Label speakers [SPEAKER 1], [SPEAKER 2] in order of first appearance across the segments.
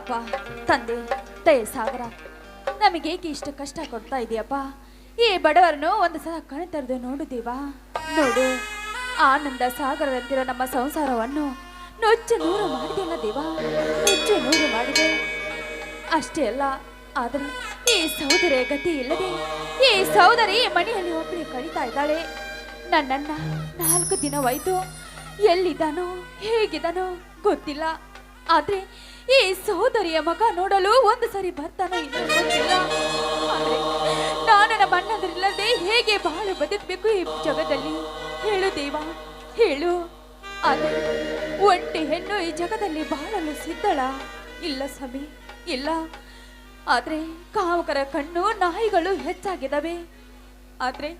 [SPEAKER 1] ಅಪ್ಪ ತಂದೆ, ದಯ ಸಾಗರ, ನಮಗೇಕೆ ಇಷ್ಟು ಕಷ್ಟ ಕೊಡ್ತಾ ಇದೆಯಪ್ಪ? ಈ ಬಡವರನ್ನು ಒಂದು ಸಲ ಕಣ್ ತೆರೆದು ನೋಡು ನೋಡು, ಆನಂದ ಸಾಗರದಂತಿರೋ ನಮ್ಮ ಸಂಸಾರವನ್ನು ನುಚ್ಚು ನೂರು ಮಾಡಿದೆಯಲ್ಲ ದೇವಾ, ನುಚ್ಚು ನೂರು ಮಾಡಿದೆ. ಅಷ್ಟೇ ಅಲ್ಲ, ಆದರೆ ಈ ಸಹೋದರಿಯ ಗತಿ ಇಲ್ಲದೆ, ಈ ಸಹೋದರಿ ಮನೆಯಲ್ಲಿ ಒಬ್ಬಳೆ ಕಳೀತಾ ಇದ್ದಾಳೆ. ನನ್ನನ್ನ ನಾಲ್ಕು ದಿನವಾಯ್ತು ಎಲ್ಲಿದ್ದಾನೋ, ಹೇಗಿದ್ದಾನೋ ಗೊತ್ತಿಲ್ಲ. ಆದ್ರೆ ಈ ಸಹೋದರಿಯ ಮಗ ನೋಡಲು ಒಂದು ಸರಿ ಬರ್ತಾನೆ ನಾನು ನಮ್ಮ ಅಣ್ಣಂದ್ರಿಲ್ಲದೆ ಹೇಗೆ ಬಾಳು ಬದುಕಬೇಕು ಈ ಜಗದಲ್ಲಿ? ಹೇಳು ದೇವ, ಹೇಳು. ಅದೇ ಒಂಟಿ ಹೆಣ್ಣು ಈ ಜಗದಲ್ಲಿ ಬಾಳಲು ಸಿದ್ಧಳ. ಇಲ್ಲ ಸಭೆ ಇಲ್ಲ. ಆದ್ರೆ ಕಾವಕರ ಕಣ್ಣು, ನಾಯಿಗಳು ಹೆಚ್ಚಾಗಿದ್ದಾವೆ. ಆದ್ರೆ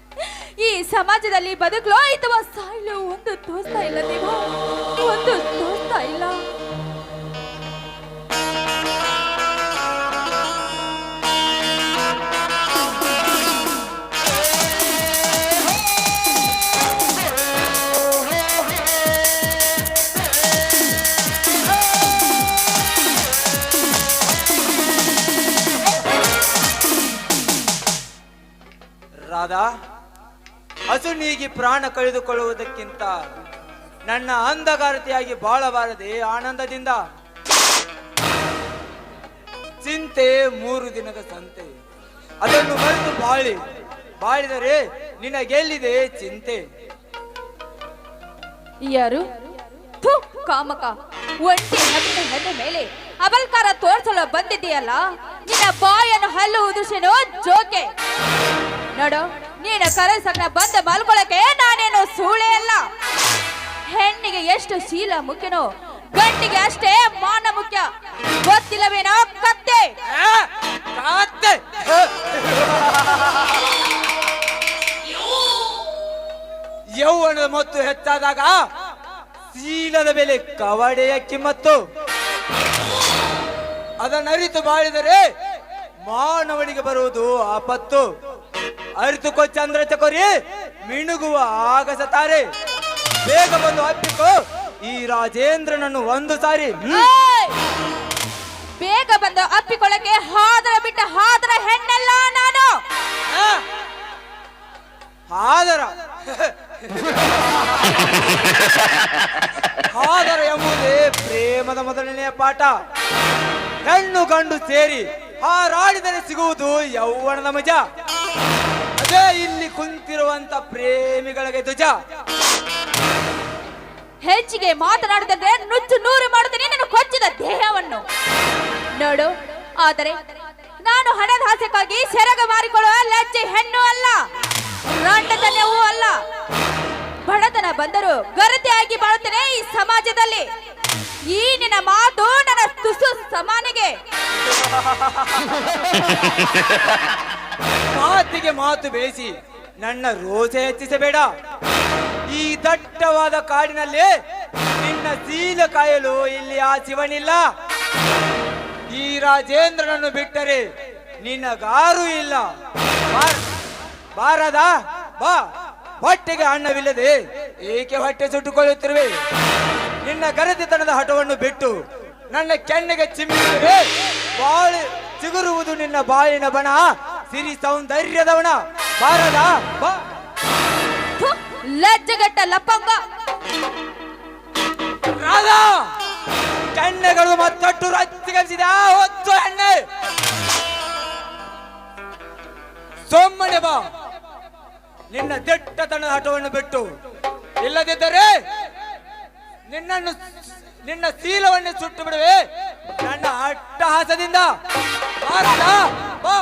[SPEAKER 1] ಈ ಸಮಾಜದಲ್ಲಿ ಬದುಕಲು ಅಥವಾ ಸಾಯಲು. ಒಂದು ತೋಸ್ತಾ ಇಲ್ಲ ದೇವ, ಒಂದು ತೋಸ್ತಾ ಇಲ್ಲ.
[SPEAKER 2] ರಾಧಾ ಹಸು ನೀಗಿ ಪ್ರಾಣ ಕಳೆದುಕೊಳ್ಳುವುದಕ್ಕಿಂತ ನನ್ನ ಅಂಧಗಾರತಿಯಾಗಿ ಬಾಳಬಾರದೆ ಆನಂದದಿಂದ. ಚಿಂತೆ ಮೂರು ದಿನದ ಸಂತೆ. ಅದನ್ನು ಮರೆತು ಬಾಳಿ. ಬಾಳಿದರೆ ನಿನಗೆಲ್ಲಿದೆ ಚಿಂತೆ?
[SPEAKER 1] ಯಾರು? ಕಾಮಕ. ಒಂಟಿ ಹೆಣ್ಣು ಮೇಲೆ ಅಬಲ್ಕಾರ ತೋರಿಸಲು ಬಂದಿದೆಯಲ್ಲ ನಿನ್ನ ಬಾಯನ್ನು ಹಲ್ಲುವುದು ಉದುಶೇನೋ ಜೋಕೆ. ನೋಡು ನೀನು ಕರೆಸಕ್ನ ಬಂದ ಮಲ್ಕೊಳಕ್ಕೆ ನಾನೇನು ಸೂಳೆ ಅಲ್ಲ. ಹೆಣ್ಣಿಗೆ ಎಷ್ಟು ಶೀಲ ಮುಖ್ಯನೋ ಗಂಡಿಗೆ ಅಷ್ಟೇ ಮಾನ ಮುಖ್ಯ. ಗೊತ್ತಿಲ್ಲವೇನೋ ಕತ್ತೆ.
[SPEAKER 2] ಆ, ಕಾತೆ. ಯೌವನದ ಮತ್ತು ಹೆಚ್ಚಾದಾಗ ಶೀಲದ ಬೆಲೆ ಕವಡೆಯ ಕಿಮ್ಮತ್ತು. ಅದನ್ನರಿತು ಬಾಳಿದರೆ ಮಾನವನಿಗೆ ಬರುವುದು ಆಪತ್ತು. ಅರಿತುಕೋ ಚಂದ್ರ ಚಕೋರಿ ಮಿಣುಗುವ ಆಗಸ ತಾರೆ. ಬೇಗ ಬಂದು ಅಪ್ಪಿಕೋ. ಈ ರಾಜೇಂದ್ರನನ್ನು ಒಂದು ಸಾರಿ
[SPEAKER 1] ಬೇಗ ಬಂದು ಅಪ್ಪಿಕೊಳಕ್ಕೆ ಹಾದರ ಬಿಟ್ಟ ಹಾದರ ಹೆಣ್ಣೆಲ್ಲ ನಾನು.
[SPEAKER 2] ಆ? ಹಾದರ. ಹಾದರ ಎಂಬುದೇ ಪ್ರೇಮದ ಮೊದಲನೆಯ ಪಾಠ. ಕಣ್ಣು ಗಂಡು ಸೇರಿ ಹಾರಾಡಿದರೆ ಸಿಗುವುದು ಯೌವನದ ಮಜ. ಅದೇ ಇಲ್ಲಿ ಕುಂತಿರುವಂತ ಪ್ರೇಮಿಗಳಿಗೆ ಧ್ವಜ.
[SPEAKER 1] ಹೆಚ್ಚಿಗೆ ಮಾತನಾಡಿದ್ರೆ ನುಚ್ಚು ನೂರು ಮಾಡುತ್ತೇನೆ ನಾನು ಕೊಚ್ಚಿದ ದೇಹವನ್ನು. ನೋಡು ಆದರೆ ನಾನು ಹಣದ ಹಾಸ್ಯಕ್ಕಾಗಿ ಸೆರಗ ಮಾರಿಕೊಳ್ಳುವ ಲಜ್ಜೆ ಹೆಣ್ಣು ಅಲ್ಲ ರಂಡತನವೂ ಅಲ್ಲ. ಬಡತನ ಬಂದರೂ ಗರತೆಯಾಗಿ ಬಾಳುತ್ತೇನೆ ಈ ಸಮಾಜದಲ್ಲಿ. ಈ ನಿನ್ನ ಮಾತು ನನ್ನ ತುಸು ಸಮಾನಿಗೆ.
[SPEAKER 2] ಮಾತಿಗೆ ಮಾತು ಬೇಯಿಸಿ ನನ್ನ ರೋಸೆ ಹೆಚ್ಚಿಸಬೇಡ. ಈ ದಟ್ಟವಾದ ಕಾಡಿನಲ್ಲಿ ನಿನ್ನ ಸೀಲ ಕಾಯಲು ಇಲ್ಲಿ ಆ ಶಿವನಿಲ್ಲ. ಈ ರಾಜೇಂದ್ರನನ್ನು ಬಿಟ್ಟರೆ ನಿನ್ನಗಾರು ಇಲ್ಲ. ಬಾರ್- ಬಾರದ, ಬಾ. ಹೊಟ್ಟೆಗೆ ಅನ್ನವಿಲ್ಲದೆ ಏಕೆ ಹೊಟ್ಟೆ ಸುಟ್ಟುಕೊಳ್ಳುತ್ತಿರುವೆ? ನಿನ್ನ ಗರದಿತನದ ಹಠವನ್ನು ಬಿಟ್ಟು ನನ್ನ ಕೆನ್ನೆಗೆ ಚಿಮ್ಮಿ ಬಾಳಿ ಚಿಗುರುವುದು ನಿನ್ನ ಬಾಳಿನ ಬಣ. ಸಿರಿ ಸೌಂದರ್ಯದವಣ ಬಾರದ ಬಾ.
[SPEAKER 1] ಲಜ್ಜೆಗೆಟ್ಟ ಲಪ್ಪಂಗ
[SPEAKER 2] ರಾಧಾ! ಕಣ್ಣೆಗಳು ಮತ್ತೊಟ್ಟು ರಚಿಸಿದ ಹೊತ್ತು ಎಣ್ಣೆ. ಸೊಮ್ಮನೆ ಬಾ. ನಿನ್ನ ದಿಟ್ಟತನ ಹಠವನ್ನು ಬಿಟ್ಟು. ಇಲ್ಲದಿದ್ದರೆ ನಿನ್ನನ್ನು ನಿನ್ನ ಸೀಲವನ್ನು ಸುಟ್ಟು ಬಿಡುವೆ. ನನ್ನ ಅಟ್ಟಹಾಸದಿಂದ. ಬಾ.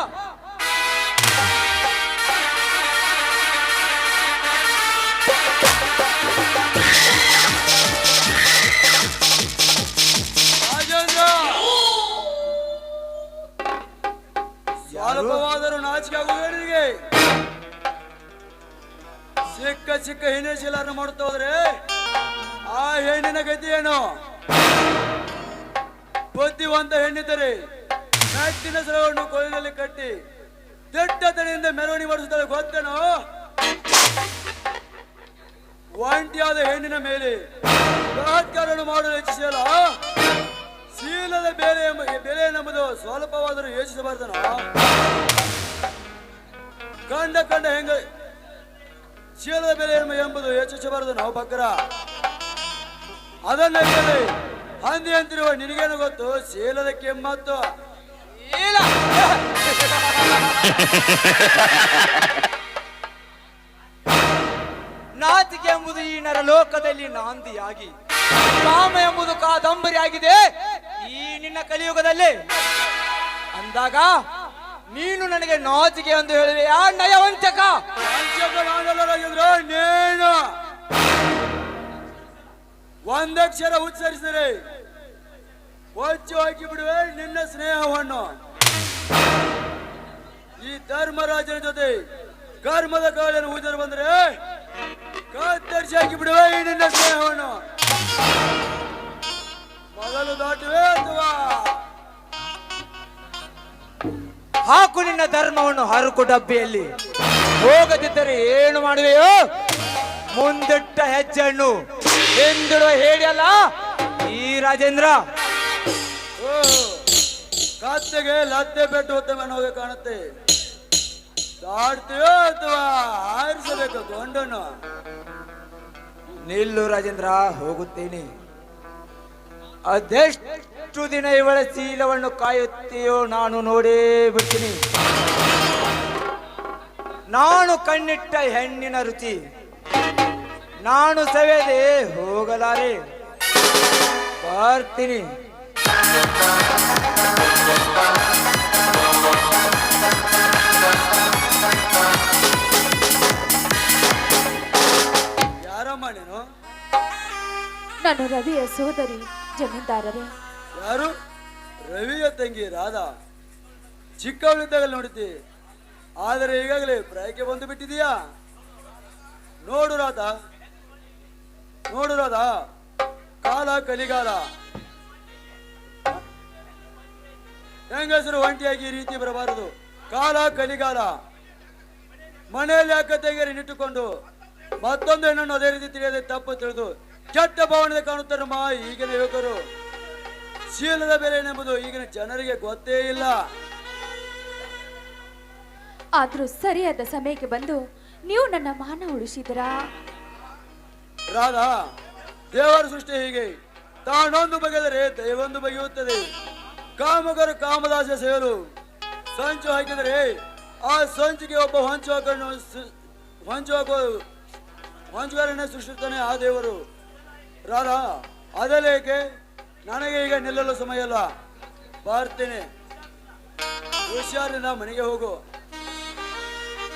[SPEAKER 3] ಸ್ವಲ್ಪವಾದರೂ ನಾಚಿಕೆ ಆಗುವುದೇ ಚಿಕ್ಕ ಚಿಕ್ಕ ಹೆಣ್ಣೆ ಶೀಲರನ್ನು ಮಾಡುತ್ತಾ ಹೋದ್ರೆ ಆ ಹೆಣ್ಣಿನ ಗತಿ ಏನು? ಬುದ್ಧಿವಂತ ಹೆಣ್ಣಿದ್ದರೆ ನಟ್ಟಿನ ಸರವನ್ನು ಕೊಯ್ಲಲ್ಲಿ ಕಟ್ಟಿ ದಿಟ್ಟತನೆಯಿಂದ ಮೆರವಣಿ ಮಾಡಿಸುತ್ತಾರೆ, ಗೊತ್ತೇನೋ? ಒಂಟಿಯಾದ ಹೆಣ್ಣಿನ ಮೇಲೆ ಬಲಾತ್ಕಾರವನ್ನು ಮಾಡಲು ಹೆಚ್ಚಿಸಲ್ಲ ಶೀಲದ ಬೇರೆ ಬೆಲೆ ನಮ್ಮದು ಸ್ವಲ್ಪವಾದರೂ ಯೋಚಿಸಬಾರ್ದನ? ಕಂಡ ಕಂಡ ಹೆಂಗ ಶೀಲದ ಬೆಲೆ ಎಂಬ- ಎಂಬುದು ಯೋಚಿಸಬಾರದು ನಾವು ಬಕ್ಕರ ಅದನ್ನ ಹಂದಿ ಅಂತಿರುವ ನಿನಗೇನು ಗೊತ್ತು? ಶೀಲದ ಕೆಮ್ಮತ್ತು.
[SPEAKER 2] ನಾತಿಕೆ ಎಂಬುದು ಈ ನರಲೋಕದಲ್ಲಿ ನಾಂದಿಯಾಗಿ. ಕಾಮ ಎಂಬುದು ಕಾದಂಬರಿ ಆಗಿದೆ ನಿನ್ನ ಕಲಿಯುಗದಲ್ಲಿ. ಅಂದಾಗ ನೀನು ನನಗೆ ನಾಚಿಕೆ ಎಂದು ಹೇಳಿದ್ರೆ ನಯವಂಚಕ?
[SPEAKER 3] ನಯವಂತಕ ನೇನು. ಒಂದಕ್ಷರ ಉಚ್ಚರಿಸಿದರೆ ಒಚ್ಚು ಹಾಕಿ ಬಿಡುವೆ ನಿನ್ನ ಸ್ನೇಹವನ್ನು. ಈ ಧರ್ಮರಾಜನ ಜೊತೆ ಕರ್ಮದ ಕಾಳನ್ನು ಊದರು ಬಂದ್ರೆ ಕತ್ತರಿಸಿ ಹಾಕಿ ಬಿಡುವೆ ನಿನ್ನ ಸ್ನೇಹವನ್ನು.
[SPEAKER 2] ಹಾಕು ನಿನ್ನ ಧರ್ಮವನ್ನು ಹರಕು ಡಬ್ಬಿಯಲ್ಲಿ. ಹೋಗದಿದ್ದರೆ ಏನು ಮಾಡುವೆಯೋ? ಮುಂದಿಟ್ಟ ಹೆಜ್ಜೆಯನ್ನು ಎಂದಿಡುವ ಹೇಳಿಯಲ್ಲ ಈ ರಾಜೇಂದ್ರ.
[SPEAKER 3] ಓ ಕತ್ತೆಗೆ ಲತ್ತೆ ಪೆಟ್ಟು ಉತ್ತಮ ಹೋಗಿ ಕಾಣುತ್ತೆ. ದಾಡ್ತೀಯೋ ಅಥವಾ ಹಾರಿಸಬೇಕು ಗೊಂಡನು?
[SPEAKER 2] ನಿಲ್ಲು ರಾಜೇಂದ್ರ ಹೋಗುತ್ತೇನೆ. ಅದೆಷ್ಟು ದಿನ ಇವಳ ಚೀಲವನ್ನು ಕಾಯುತ್ತೀಯೋ ನಾನು ನೋಡೇ ಬಿಡ್ತೀನಿ. ನಾನು ಕಣ್ಣಿಟ್ಟ ಹೆಣ್ಣಿನ ರುಚಿ ನಾನು ಸವೆದೆ ಹೋಗಲಾರೆ ಬರ್ತೀನಿ.
[SPEAKER 3] ಯಾರಮ್ಮ ನೀನು
[SPEAKER 1] ನಾನು ರವಿಯ ಸೋದರಿ ಜಮೀನ್ದಾರರೇ.
[SPEAKER 3] ಯಾರು? ರವಿಯ ತಂಗಿ ರಾಧಾ. ಚಿಕ್ಕವಳಿದ್ದಾಗಲೇ ನೋಡಿದ್ದಿ. ಆದರೆ ಈಗಾಗಲೇ ಪ್ರಾಯಕ್ಕೆ ಬಂದು ಬಿಟ್ಟಿದೀಯಾ ನೋಡು ರಾಧಾ. ನೋಡು ರಾಧಾ. ಕಾಲ ಕಲಿಗಾಲ. ಹೆಂಗಸರು ಒಂಟಿಯಾಗಿ ಈ ರೀತಿ ಬರಬಾರದು. ಕಾಲ ಕಲಿಗಾಲ. ಮನೆಯಲ್ಲಿ ಅಕ್ಕ ತೆಗೆಯರಿ ನಿಟ್ಟುಕೊಂಡು ಮತ್ತೊಂದು ಹೆಣ್ಣನ್ನು ಅದೇ ರೀತಿ ತಿಳಿಯದೆ ತಪ್ಪು ತಿಳಿದು ಕೆಟ್ಟ ಭಾವನೆ ಕಾಣುತ್ತಾರಮ್ಮ ಈಗಿನ ಯುವಕರು. ಶೀಲದ ಬೆಲೆ ಏನೆಂಬುದು ಈಗಿನ ಜನರಿಗೆ ಗೊತ್ತೇ ಇಲ್ಲ.
[SPEAKER 1] ಆದ್ರೂ ಸರಿಯಾದ ಸಮಯಕ್ಕೆ ಬಂದು ನೀವು ನನ್ನ ಮಾನ ಉಳಿಸಿದಿರಾ
[SPEAKER 3] ರಾಧಾ ದೇವರ ಸೃಷ್ಟಿ ಹೀಗೆ. ತಾನೊಂದು ಬಗೆದರೆ ದೈವೊಂದು ಬಗೆಯುತ್ತದೆ. ಕಾಮಗರು ಕಾಮದಾಸ ಸೇರು. ಸಂಚು ಹಾಕಿದರೆ ಆ ಸಂಚಿಗೆ ಒಬ್ಬ ಹೊಂಚು ಹಾಕೊಂಡು ಹೊಂಚು ಹಾಕೋ ಹೊಂಚುಗಾರನ್ನೇ ಸೃಷ್ಟಿಸ್ತಾನೆ ಆ ದೇವರು. ರಾಧಾ ಅದಲೇಕೆ ನನಗೆ ಈಗ ನಿಲ್ಲಲು ಸಮಯ ಅಲ್ಲ ಬರ್ತೇನೆ. ಹುಷಾರಿನ ಮನೆಗೆ ಹೋಗು.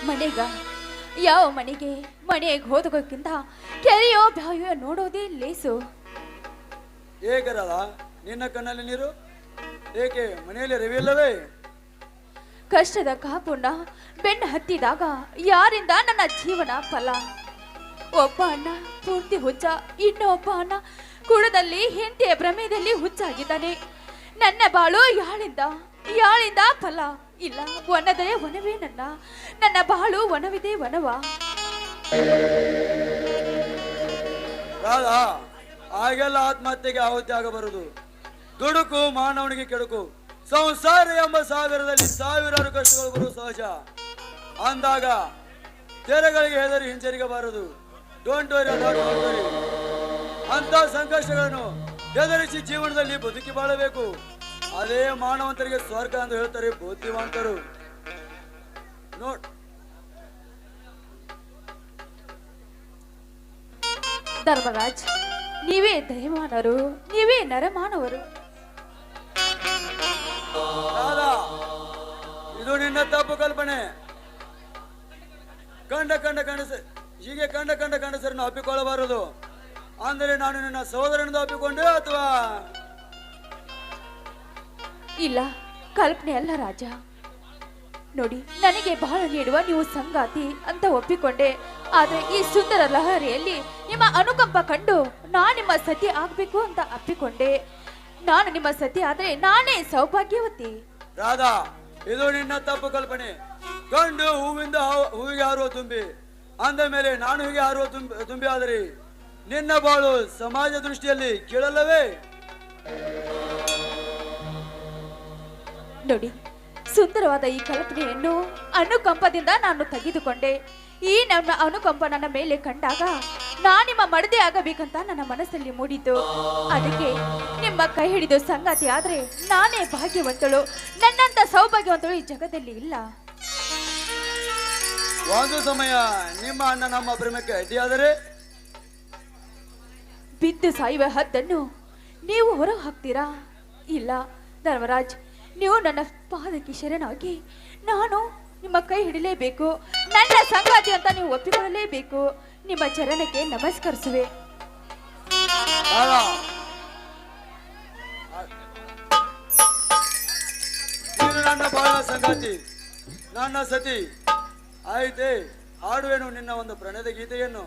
[SPEAKER 1] ಮನೆಗ? ಯಾವ ಮನೆಗೆ? ಮನೆಗೆ ಹೋದಕ್ಕಿಂತ ಕೆರೆಯೋ ಬಾವಿಯೋ ನೋಡೋದೇ ಲೇಸು.
[SPEAKER 3] ರಾಧಾ? ನಿನ್ನ ಕಣ್ಣಲ್ಲಿ ನೀರು? ಏಕೆ ಮನೆಯಲ್ಲಿ ರವಿ ಇಲ್ಲವೇ
[SPEAKER 1] ಕಷ್ಟದ ಕಾಪುಣ್ಣ ಬೆನ್ನ ಹತ್ತಿದಾಗ ಯಾರಿಂದ ನನ್ನ ಜೀವನ ಫಲ? ಒಬ್ಬ ಅಣ್ಣ, ಪೂರ್ತಿ ಹುಚ್ಚ ಇನ್ನೊಬ್ಬ ಅಣ್ಣ. ಕುಡದಲ್ಲಿ ಹೆಂಡತಿಯ ಭ್ರಮೆಯಲ್ಲಿ ಹುಚ್ಚಾಗಿದ್ದಾನೆ. ನನ್ನ ಬಾಳು ಯಾಳಿಂದ? ಯಾಳಿಂದ ಫಲ? ಇಲ್ಲ ಒಣದೇ ಒಣವೇ ನನ್ನ. ನನ್ನ ಬಾಳು ಒಣವಿದೆ ಒಣವ.
[SPEAKER 3] ರಾಧಾ ಆಗೆಲ್ಲ ಆತ್ಮಹತ್ಯೆಗೆ ಆಹುತಿ ಆಗಬಾರದು. ದುಡುಕು, ಮಾನವನಿಗೆ ಕೆಡುಕು. ಸಂಸಾರ ಎಂಬ ಸಾವಿರದಲ್ಲಿ ಸಾವಿರಾರು ಕಷ್ಟಗಳು ಬರುವ ಸಹಜ. ಅಂದಾಗ ತೆರೆಗಳಿಗೆ ಹೆದರಿ ಹಿಂಜರಿಗಬಾರದು. ಡೋಂಟ್ ವರಿ ಅಂತ ಸಂಕಷ್ಟಗಳನ್ನು ಎದುರಿಸಿ ಜೀವನದಲ್ಲಿ ಬದುಕಿ ಬಾಳಬೇಕು. ಅದೇ ಮಾನವಂತರಿಗೆ ಸ್ವರ್ಗ ಅಂತ ಹೇಳ್ತಾರೆ ಬುದ್ಧಿವಂತರು. ನೋಡ್.
[SPEAKER 1] ಧರ್ಮರಾಜ್ ನೀವೇ ದಯಮಾನರು ನೀವೇ ನರಮಾನವರು.
[SPEAKER 3] ಇದು ನಿನ್ನ ತಪ್ಪು ಕಲ್ಪನೆ. ಕಂಡ ಕಂಡ ಗಂಡಸ ಹೀಗೆ ಕಂಡ ಕಂಡ ಗಂಡಸರನ್ನು ಒಪ್ಪಿಕೊಳ್ಳಬಾರದು. ಅಂದರೆ ನಾನು ನನ್ನ ಸಹೋದರನಿಂದ ಒಪ್ಪಿಕೊಂಡೆ ಅಥವಾ?
[SPEAKER 1] ಇಲ್ಲ ಕಲ್ಪನೆ ಅಲ್ಲ ರಾಜ. ನೋಡಿ ನನಗೆ ಬಹಳ ನೀಡುವ ನೀವು ಸಂಗಾತಿ ಅಂತ ಒಪ್ಪಿಕೊಂಡೆ. ಆದ್ರೆ ಈ ಸುಂದರ ಲಹರಿಯಲ್ಲಿ ನಿಮ್ಮ ಅನುಕಂಪ ಕಂಡು ನಾನು ನಿಮ್ಮ ಸತಿ ಆಗ್ಬೇಕು ಅಂತ ಅಪ್ಪಿಕೊಂಡೆ. ನಾನು ನಿಮ್ಮ ಸತಿ ಆದ್ರೆ ನಾನೇ ಸೌಭಾಗ್ಯವತಿ.
[SPEAKER 3] ರಾಧಾ ಇದು ನಿನ್ನ ತಪ್ಪು ಕಲ್ಪನೆ. ಗಂಡು ಹೂವಿಂದ ಹಾವು- ಹೂವಿಗೆ ಹಾರುವ ತುಂಬಿ. ಅಂದ ಮೇಲೆ ನಾನು ಹೀಗೆ ಹಾರುವ ತುಂಬಿ ಆದರೆ ನಿನ್ನ ಬಾಳು ಸಮಾಜ ದೃಷ್ಟಿಯಲ್ಲಿ ಕೇಳಲ್ಲವೇ?
[SPEAKER 1] ನೋಡಿ, ಸುಂದರವಾದ ಈ ಕಲ್ಪನೆಯನ್ನು ಅನುಕಂಪದಿಂದ ನಾನು ತೆಗೆದುಕೊಂಡೆ. ಈ ನನ್ನ ಅನುಕಂಪ ನನ್ನ ಮೇಲೆ ಕಂಡಾಗ ನಾನು ನಿಮ್ಮ ಮಡದೆ ಆಗಬೇಕಂತ ನನ್ನ ಮನಸ್ಸಲ್ಲಿ ಮೂಡಿತು. ಅದಕ್ಕೆ ನಿಮ್ಮ ಕೈ ಹಿಡಿದು ಸಂಗಾತಿ ಆದ್ರೆ ನಾನೇ ಭಾಗ್ಯವಂತಳು. ನನ್ನಂತ ಸೌಭಾಗ್ಯವಂತಳು ಈ ಜಗದಲ್ಲಿ ಇಲ್ಲ.
[SPEAKER 3] ಒಂದು ಸಮಯ ನಿಮ್ಮ ಅಣ್ಣ ನಮ್ಮ ಪ್ರೇಮಕ್ಕೆ ಅಡ್ಡಿಯಾದರೆ
[SPEAKER 1] ಬಿದ್ದು ಸಾಯುವ ಹದ್ದನ್ನು ನೀವು ಹೊರ ಹಾಕ್ತೀರಾ ಇಲ್ಲ ಧರ್ಮರಾಜ್ ನೀವು ನನ್ನ ಪಾದಕ್ಕೆ ಶರಣಾಗಿ ನಾನು ನಿಮ್ಮ ಕೈ ಹಿಡಿಲೇಬೇಕು. ನನ್ನ ಸಂಗಾತಿ ಅಂತ ನೀವು ಒಪ್ಪಿಕೊಳ್ಳಲೇಬೇಕು. ನಿಮ್ಮ ಚರಣಕ್ಕೆ ನಮಸ್ಕರಿಸುವೆ.
[SPEAKER 3] ನನ್ನ ಬಾಳ ಸಂಗಾತಿ ನನ್ನ ಸತಿ. ಆಯ್ತೆ ಹಾಡುವೆನು ನಿನ್ನ ಒಂದು ಪ್ರಣಯದ ಗೀತೆಯನ್ನು.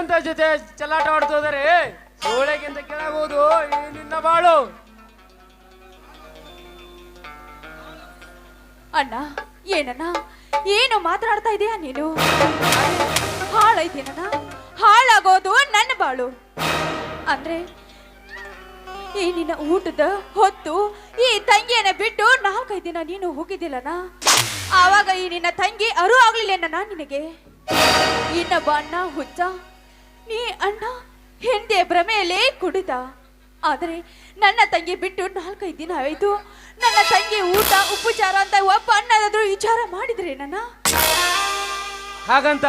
[SPEAKER 4] ಹನುಮಂತ ಜೊತೆ ಚಲಾಟ ಆಡ್ತಾ ಸೋಳೆಗಿಂತ ಕೆಳಗುವುದು ಈ ನಿನ್ನ ಬಾಳು.
[SPEAKER 1] ಅಣ್ಣ, ಏನಣ್ಣ? ಏನು ಮಾತಾಡ್ತಾ ಇದೀಯಾ ನೀನು? ಹಾಳೈತೀನಣ್ಣ ಹಾಳಾಗೋದು ನನ್ನ ಬಾಳು. ಅಂದ್ರೆ, ಈ ನಿನ್ನ ಊಟದ ಹೊತ್ತು ಈ ತಂಗಿಯನ್ನ ಬಿಟ್ಟು ನಾಲ್ಕೈದು ದಿನ ನೀನು ಹೋಗಿದ್ದಿಲ್ಲನ ಆವಾಗ ಈ ನಿನ್ನ ತಂಗಿ ಅರು ಆಗ್ಲಿಲ್ಲೇನ ನಿನಗೆ? ಇನ್ನೊಬ್ಬ ಅಣ್ಣ ಹುಚ್ಚ ನೀ ಅಣ್ಣ ಹಿಂದೆ ಭ್ರಮೆಯಲ್ಲೇ ಕುಡಿದ. ಆದರೆ ನನ್ನ ತಂಗಿ ಬಿಟ್ಟು ನಾಲ್ಕೈದು ದಿನ ಆಯಿತು. ನನ್ನ ತಂಗಿ ಊಟ ಉಪಚಾರ ಅಂತ ಒಬ್ಬ ಅಣ್ಣನಾದ್ರೂ ವಿಚಾರ ಮಾಡಿದ್ರೆ ನನ್ನ
[SPEAKER 4] ಹಾಗಂತ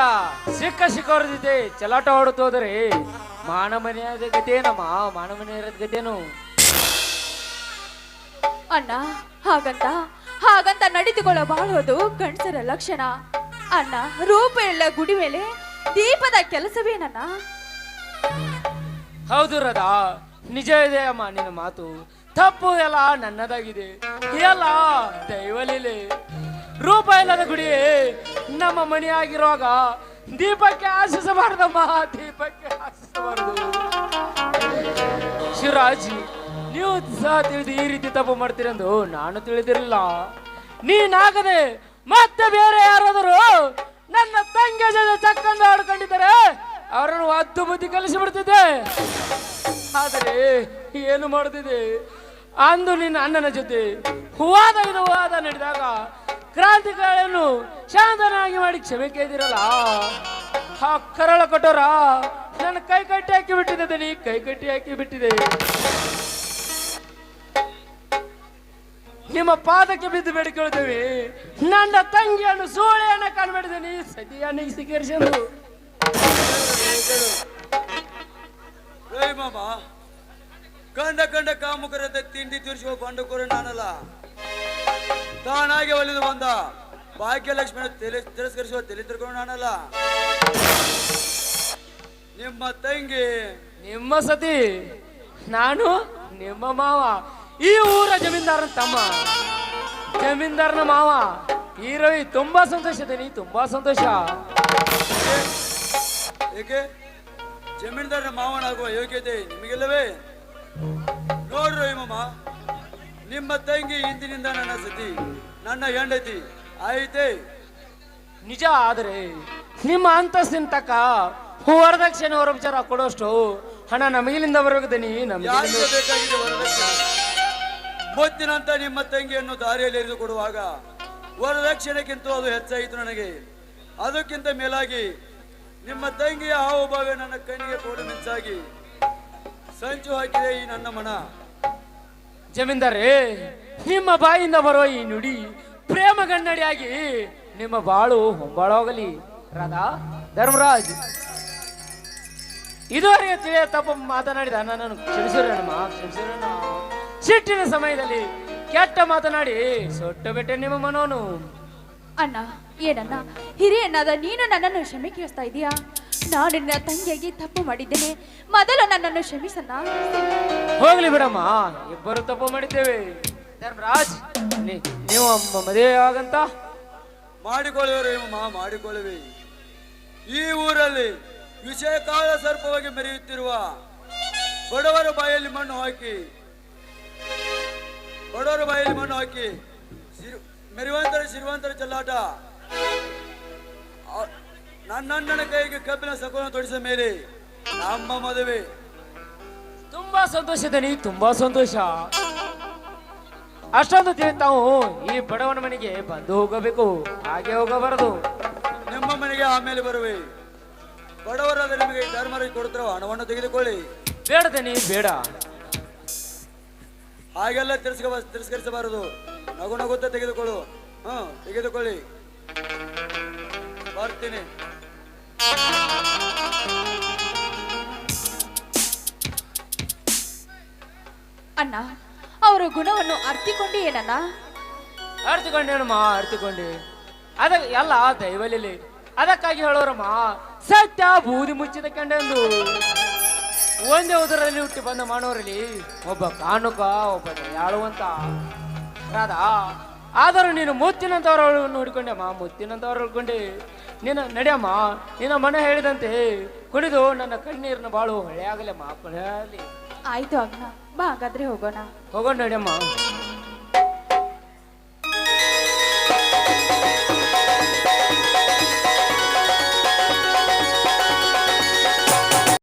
[SPEAKER 4] ಸಿಕ್ಕ ಸಿಕ್ಕವ್ರ ಜೊತೆ ಚಲಾಟ ಆಡುತ್ತಾ ಹೋದರೆ. ಮಾನ ಮನೆಯಾದ ಗತೇನಮ್ಮ ಮಾನ ಮನೆಯ ಗತೇನು
[SPEAKER 1] ಅಣ್ಣ ಹಾಗಂತ ಹಾಗಂತ ನಡೆದುಕೊಳ್ಳೋ ಬಾಳೋದು ಗಂಡಸರ ಲಕ್ಷಣ. ಅಣ್ಣ ರೂಪ ಎಲ್ಲ ಗುಡಿ ಮೇಲೆ ದೀಪದ ಕೆಲಸವೇನಣ್ಣ
[SPEAKER 4] ಹೌದು ರದಾ ನಿಜ ಇದೆ ಅಮ್ಮ, ನಿನ್ನ ಮಾತು. ತಪ್ಪು ಎಲ್ಲ ನನ್ನದಾಗಿದೆ. ಎಲ್ಲ ದೈವಲೀಲೆ. ರೂಪ ಇಲ್ಲದ ಗುಡಿ ನಮ್ಮ ಮನೆಯಾಗಿರುವಾಗ ದೀಪಕ್ಕೆ ಆಶಿಸಬಾರ್ದಮ್ಮ ದೀಪಕ್ಕೆ ಆಶಿಸಬಾರದು. ಶಿವರಾಜ್, ನೀವು ಸಹ ತಿಳಿದು ಈ ರೀತಿ ತಪ್ಪು ಮಾಡ್ತೀರೆಂದು ನಾನು ತಿಳಿದಿರಲಿಲ್ಲ. ನೀನಾಗದೆ ಮತ್ತೆ ಬೇರೆ ಯಾರಾದರೂ ನನ್ನ ತಂಗಿ ಜೊತೆ ತಕ್ಕಂದು ಆಡ್ಕೊಂಡಿದ್ದಾರೆ. ಅವರನ್ನು ಹತ್ತು ಬುದ್ಧಿ ಕಲಿಸಿಬಿಡ್ತಿದ್ದೆ ಆದರೆ ಏನು ಮಾಡುತ್ತಿದೆ ಅಂದು ನಿನ್ನ ಅಣ್ಣನ ಜೊತೆ ಹೂವಾದ ಇದು ಹೂವಾದ ನಡೆದಾಗ ಕ್ರಾಂತಿಕಾರಿಯನ್ನು ಶಾಂತನಾಗಿ ಮಾಡಿ ಕ್ಷಮೆ ಕೇಳಿದಿರಲ್ಲ. ಆ ಕರಳ ಕೊಟ್ಟೋರ ನನ್ನ ಕೈ ಕಟ್ಟಿ ಹಾಕಿ ಬಿಟ್ಟಿದೆ ನೀ ಕೈ ಕಟ್ಟಿ ಹಾಕಿ ಬಿಟ್ಟಿದೆ. ನಿಮ್ಮ ಪಾದಕ್ಕೆ ಬಿದ್ದು ಬೇಡಿಕೊಳ್ಳುತ್ತೇವೆ. ನನ್ನ ತಂಗಿಯನ್ನು ಸೂಳೆಯನ್ನು ಕಾಣ್ಬಿಟ್ಟಿದ್ದೀನಿ ಸತಿಯನ್ನು ಸ್ವೀಕರಿಸಿದ್ರು
[SPEAKER 3] ಏ ಮಾಮ ಕಂಡ ಕಂಡ ಕಾಮುಕರದ ತಿಂಡಿ ತಿರ್ಸುವ ಬಂಡುಕೋರ ನಾನಲ್ಲ. ತಾನಾಗೆ ಒಲಿದು ಬಂದ ಭಾಗ್ಯಲಕ್ಷ್ಮಿಯ ತಿರಸ್ಕರಿಸುವ ತಲೆ ತಿರ್ಕೊಂಡು ನಾನಲ್ಲ. ನಿಮ್ಮ ತಂಗಿ.
[SPEAKER 4] ನಿಮ್ಮ ಸತಿ. ನಾನು ನಿಮ್ಮ ಮಾವ. ಈ ಊರ ಜಮೀನ್ದಾರನ ತಮ್ಮ. ಜಮೀನ್ದಾರನ ಮಾವ. ಈ ರವಿ ತುಂಬಾ ಸಂತೋಷ ಇದ್ದೀನಿ ತುಂಬಾ ಸಂತೋಷ.
[SPEAKER 3] ಏಕೆ? ಜಮೀನ್ದಾರನ ಮಾವನಾಗುವ ಯೋಗ್ಯತೆ ನಿಮಗಿಲ್ಲವೇ? ನೋಡ್ರು ಮಾಮ ನಿಮ್ಮ ತಂಗಿ ಇಂದಿನಿಂದ ನನ್ನ ಸತಿ ನನ್ನ ಹೆಂಡತಿ. ಆಯ್ತೆ?
[SPEAKER 4] ನಿಜ ಆದರೆ ನಿಮ್ಮ ಅಂತಸ್ತಿನ ತಕ್ಕ ವರದಕ್ಷಿಣೆ ವಿಚಾರ ಕೊಡೋಷ್ಟು ಹಣ ನಮಗಿಲಿಂದ ಬರಬೇಕು ನೀ ನಮಗೆ
[SPEAKER 3] ಬೇಕಾಗಿದೆ ವರದಕ್ಷಿಣೆ? ಮುತ್ತಿನಂತ ನಿಮ್ಮ ತಂಗಿಯನ್ನು ದಾರಿಯಲ್ಲಿ ಎರೆದು ಕೊಡುವಾಗ ವರದಕ್ಷಿಣೆಗಿಂತ ಅದು ಹೆಚ್ಚಾಯಿತು ನನಗೆ. ಅದಕ್ಕಿಂತ ಮೇಲಾಗಿ ನಿಮ್ಮ ತಂಗಿಯ ಹಾವಭಾವ ನನ್ನ ಕಣ್ಣಿಗೆ ಕೋಡು ಮಿಂಚಾಗಿ ಸಂಚು ಹಾಕಿದೆ ಈ ನನ್ನ ಮನ.
[SPEAKER 4] ಜಮೀನ್ದಾರೇ, ನಿಮ್ಮ ಬಾಯಿಂದ ಬರುವ ಈ ನುಡಿ ಪ್ರೇಮ ಕನ್ನಡಿಯಾಗಿ ನಿಮ್ಮ ಬಾಳು ಹೊಂಬಾಳೋಗಲಿ. ರಾಧಾ, ಧರ್ಮರಾಜ್. ಇದುವರೆಗೆ ತಿಳಿಯ ತಪ್ಪು ಮಾತನಾಡಿದ ನನ್ನನ್ನು ಕ್ಷಮಿಸಿರಣ್ಣ ಕ್ಷಮಿಸಿರಣ್ಣ ಸಿಟ್ಟಿನ ಸಮಯದಲ್ಲಿ ಕೆಟ್ಟ ಮಾತನಾಡಿ ಸೊಟ್ಟು ಬಿಟ್ಟೆ ನಿಮ್ಮ ಮನೋನು.
[SPEAKER 1] ಅಣ್ಣ ಏನಣ್ಣ ಹಿರಿಯಣ್ಣಾದ ನೀನು ನನ್ನನ್ನು ಕ್ಷಮೆ ಕೇಳಿಸ್ತಾ ಇದೀಯಾ? ನಾನು ನಿನ್ನ ತಂಗಿಯಾಗಿ ತಪ್ಪು ಮಾಡಿದ್ದೇನೆ. ಮೊದಲು ನನ್ನನ್ನು ಕ್ಷಮಿಸಣ್ಣ
[SPEAKER 4] ಹೋಗ್ಲಿ ಬಿಡಮ್ಮ ಇಬ್ಬರು ತಪ್ಪು ಮಾಡಿದ್ದೇವೆ. ಧರ್ಮರಾಜ್ ನೀ- ನೀವು ಅಮ್ಮ ಮದುವೆ ಆಗಂತ?
[SPEAKER 3] ಮಾಡಿಕೊಳ್ಳುವರು ಮಾ ಮಾಡಿಕೊಳ್ಳುವೆ ಈ ಊರಲ್ಲಿ ವಿಷಯ ಕಾಲ ಸರ್ಪವಾಗಿ ಮೆರೆಯುತ್ತಿರುವ ಬಡವರ ಬಾಯಲ್ಲಿ ಮಣ್ಣು ಹಾಕಿ ಬಡವರ ಬಾಯಲ್ಲಿ ಮಣ್ಣು ಹಾಕಿ ಮೆರಿವಂತರ ಸಿರುವಂತರ ಚೆಲ್ಲಾಟ. ನನ್ನಣ್ಣನ ಕೈಗೆ ಕಬ್ಬಿನ ಸಕೋನ ತೊಡಿಸಿದ ಮೇಲೆ ನಮ್ಮ ಮದುವೆ.
[SPEAKER 4] ತುಂಬಾ ಸಂತೋಷ ದನಿ ತುಂಬಾ ಸಂತೋಷ. ಅಷ್ಟೊಂದು ತಿಳಿ ತಾವು ಈ ಬಡವನ ಮನೆಗೆ ಬಂದು ಹೋಗಬೇಕು ಹಾಗೆ ಹೋಗಬಾರದು.
[SPEAKER 3] ನಿಮ್ಮ ಮನೆಗೆ ಆಮೇಲೆ ಬರುವೆ. ಬಡವರಾದ ನಿಮಗೆ ಧರ್ಮರಾಜ್ ಕೊಡುತ್ತಿರುವ ಹಣವನ್ನು ತೆಗೆದುಕೊಳ್ಳಿ.
[SPEAKER 4] ಬೇಡ ನೀ ಬೇಡ.
[SPEAKER 3] ಹಾಗೆಲ್ಲ ತಿರ್ಸ್ಕ ತಿರಸ್ಕರಿಸಬಾರದು. ನಗು ನಗುತ್ತ ತೆಗೆದುಕೊಳ್ಳು. ಹ್ಮ್ ತೆಗೆದುಕೊಳ್ಳಿ. ಬರ್ತೀನಿ.
[SPEAKER 1] ಅಣ್ಣ ಅವರ ಗುಣವನ್ನು ಅರ್ಥಿಕೊಂಡಿ ಏನಣ್ಣ?
[SPEAKER 4] ಅರ್ಥಕೊಂಡೇನಮ್ಮ ಅರ್ಥಕೊಂಡೆ ಅದ ಎಲ್ಲ ದೈವಲಿಲಿ. ಅದಕ್ಕಾಗಿ ಹೇಳೋರಮ್ಮ ಸತ್ಯ ಬೂದಿ ಮುಚ್ಚಿದ ಕಂಡೆಂದು. ಒಂದೇ ಉದರಲ್ಲಿ ಹುಟ್ಟಿ ಬಂದ ಮಾನವರಲ್ಲಿ ಒಬ್ಬ ಕಾಣುಕ ಒಬ್ಬ ದಯಾಳುವಂತ ರಾಧ. ಆದರೂ ನೀನು ಮುತ್ತಿನಂತವ್ರ ನೋಡಿಕೊಂಡೆಮ್ಮ ಮುತ್ತಿನಂತವ್ರು ನೋಡಿಕೊಂಡೆ. ನಿನ್ನ ನಡೆಯಮ್ಮ ನಿನ್ನ ಮನೆ ಹೇಳಿದಂತೆ ಕುಡಿದು ನನ್ನ ಕಣ್ಣೀರನ್ನ ಬಾಳು ಹೊಳೆಯಾಗಲಮ್ಮ ಹೊಳೆಯಾಗಲಿ
[SPEAKER 1] ಆಯ್ತು ಅಗ್ನ ಬಾ ಹಾಗಾದ್ರೆ ಹೋಗೋಣ.
[SPEAKER 4] ಹೋಗೋಣ ನಡಿಯಮ್ಮ